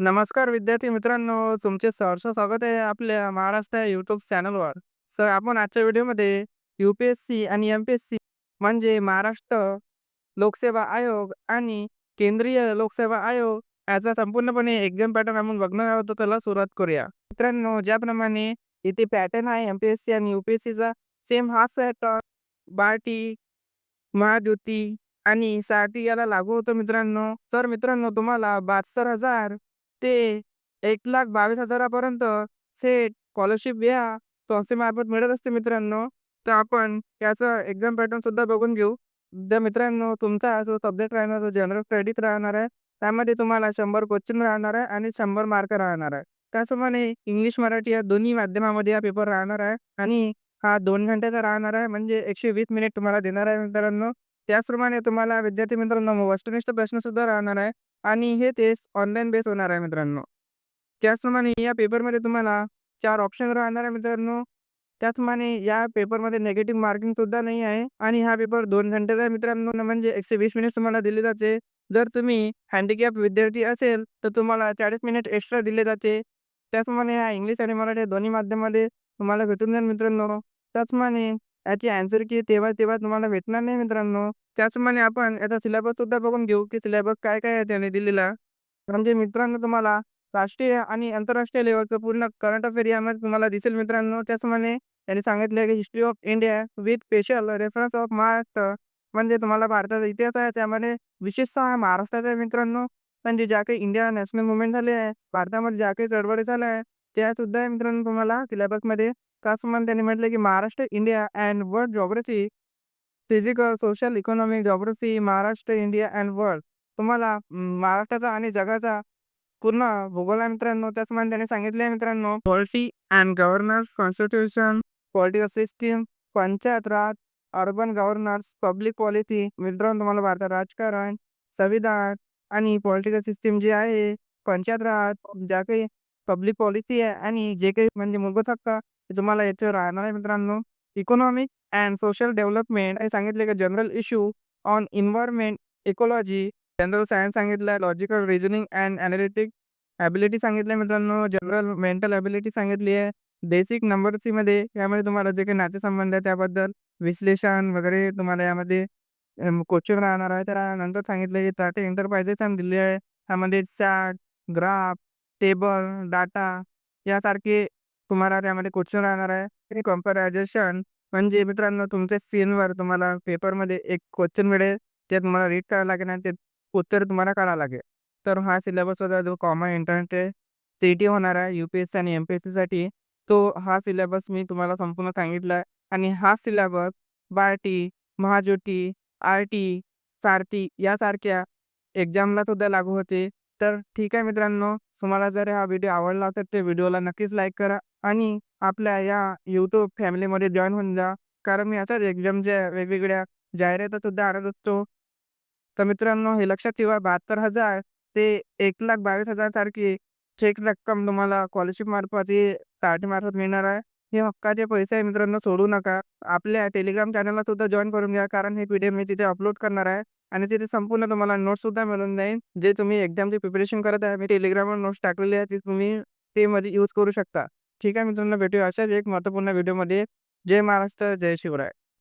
नमस्कार विद्यार्थी मित्रांनो, तुमचे सहर्ष स्वागत आहे आपल्या महाराष्ट्र यूट्यूब चॅनलवर. सर आपण आजच्या व्हिडिओमध्ये यू-पी-एस-सी आणि एम-पी-एस-सी म्हणजे महाराष्ट्र लोकसेवा आयोग आणि केंद्रीय लोकसेवा आयोग याचा संपूर्णपणे एक्झाम पॅटर्न आपण बघणार आहोत, तर त्याला सुरुवात करूया. मित्रांनो, ज्याप्रमाणे इथे पॅटर्न आहे एम-पी-एस-सी आणि यू-पी-एस-सीचा सेम हाच पॅटर्न बार्टी, महाज्योती आणि साठी याला लागू होतो मित्रांनो. तर मित्रांनो, तुम्हाला 72,000 ते एक लाख बावीस हजारापर्यंत सेट स्कॉलरशिप या संस्थेमार्फत मिळत असते मित्रांनो. तर आपण याचं एक्झाम पॅटर्न सुद्धा बघून घेऊ. ज्या मित्रांनो, तुमचा जो सब्जेक्ट राहणार जो जनरल क्रेडिट राहणार आहे. त्यामध्ये तुम्हाला शंभर क्वेश्चन राहणार आहे आणि शंभर मार्क राहणार आहे. त्याचप्रमाणे इंग्लिश, मराठी या दोन्ही माध्यमामध्ये हा पेपर राहणार आहे आणि हा दोन घंट्याचा राहणार आहे म्हणजे 120 मिनिट तुम्हाला देणार आहे मित्रांनो. त्याचप्रमाणे तुम्हाला विद्यार्थी मित्रांनो वस्तुनिष्ठ प्रश्न सुद्धा राहणार आहे आणि हे तेच ऑनलाईन बेस होणार आहे मित्रांनो. त्याचप्रमाणे या पेपरमध्ये तुम्हाला चार ऑप्शन राहणार आहे मित्रांनो. त्याचप्रमाणे या पेपरमध्ये निगेटिव्ह मार्किंग सुद्धा नाही आहे आणि हा पेपर दोन घंट्याचा आहे मित्रांनो म्हणजे 120 मिनिट तुम्हाला दिले जाते. जर तुम्ही हँडिकॅप विद्यार्थी असेल तर तुम्हाला 40 मिनिट एक्स्ट्रा दिले जाते. त्याचप्रमाणे हा इंग्लिश आणि मराठी दोन्ही माध्यमामध्ये तुम्हाला भेटून जाईल मित्रांनो. त्याचप्रमाणे याची अँसर की तेव्हा तेव्हा तुम्हाला भेटणार नाही मित्रांनो. त्याचप्रमाणे आपण याचा सिलेबस सुद्धा बघून घेऊ की सिलेबस काय काय आहे त्याने दिलेला. म्हणजे मित्रांनो तुम्हाला राष्ट्रीय आणि आंतरराष्ट्रीय लेवलचं पूर्ण करंट अफेअर यामध्ये तुम्हाला दिसेल मित्रांनो. त्याचप्रमाणे त्यांनी सांगितलं की history of India with special reference of Maharashtra म्हणजे तुम्हाला भारताचा इतिहास आहे त्यामध्ये विशेषतः महाराष्ट्राचा मित्रांनो. म्हणजे ज्या काही इंडिया नॅशनल मुवमेंट झाले आहे, भारतामध्ये ज्या काही चळवळी झाल्या आहे, त्या सुद्धा मित्रांनो तुम्हाला सिलेबसमध्ये. समान त्यांनी म्हटलं की Maharashtra, India and world geography physical, social, economic, geography Maharashtra, India and world. तुम्हाला महाराष्ट्राचा आणि जगाचा पूर्ण भूगोल आहे मित्रांनो. त्याचप्रमाणे त्यांनी सांगितले आहे मित्रांनो policy and governance, constitution, political system, panchayat raj, urban governance, public policy. मित्रांनो तुम्हाला भारतात राजकारण, संविधान आणि पॉलिटिकल सिस्टीम जी आहे, पंचायत राज, ज्या काही पब्लिक पॉलिसी आहे आणि जे काही म्हणजे मूलभूत हक्क तुम्हाला याच्यावर राहणार आहे मित्रांनो. इकॉनॉमिक अँड सोशल डेव्हलपमेंट हे सांगितले की general issue on environment ecology general science सांगितलं आहे, logical reasoning and analytic ability सांगितलं आहे मित्रांनो. जनरल मेंटल ॲबिलिटी सांगितली आहे. बेसिक नंबरसीमध्ये यामध्ये तुम्हाला जे काही नातेसंबंध आहे त्याबद्दल विश्लेषण वगैरे तुम्हाला यामध्ये क्वेश्चन राहणार आहे. त्यानंतर सांगितलं की टाटा एंटरप्राइजेस दिले आहे. त्यामध्ये चार्ट, ग्राफ, टेबल, डाटा यासारखे तुम्हाला त्यामध्ये क्वेश्चन राहणार आहे. कंपॅरिझन म्हणजे मित्रांनो तुमच्या स्क्रीनवर तुम्हाला पेपरमध्ये एक क्वेश्चन मिळेल. ते तुम्हाला रीड करावं लागेल आणि ते उत्तर तुम्हाला काढावं लागेल. तर हा सिलेबस होता जो कॉमन एंट्रन्स सी टी होणार आहे यू-पी-एस-सी आणि एम-पी-एस-सीसाठी. तो हा सिलेबस मी तुम्हाला संपूर्ण सांगितला आहे आणि हा syllabus Barti, Mahajyoti, R T, Sarthi यासारख्या एक्झामला सुद्धा लागू होते. तर ठीक आहे मित्रांनो, तुम्हाला जर हा व्हिडिओ आवडला तर ते व्हिडिओला नक्कीच लाईक करा आणि आपल्या या यूट्यूब फॅमिलीमध्ये जॉईन होऊन जा. कारण मी असंच एक्झामच्या वेगवेगळ्या जाहिराती सुद्धा आणत असतो. तर मित्रांनो हे लक्षात ठेवा 72,000 ते 1,22,000 सारखी चेक रक्कम तुम्हाला स्कॉलरशिप मार्फत ही साठी मार्फत मिळणार आहे. हे हक्काचे पैसे आहे मित्रांनो सोडू नका. आपल्या टेलिग्राम चॅनलला सुद्धा जॉईन करून घ्या कारण हे पी-डी-एफ मी तिथे अपलोड करणार आहे आणि तिथे संपूर्ण तुम्हाला नोट्स सुद्धा मिळून जाईल. जे तुम्ही एक्झामची प्रिपरेशन करत आहे, मी टेलिग्रामवर नोट्स टाकलेले आहे, ते तुम्ही ते मध्ये यूज करू शकता. ठीक आहे मित्रांनो, भेटूया अशाच एक महत्त्वपूर्ण व्हिडिओमध्ये. जय महाराष्ट्र, जय शिवराय.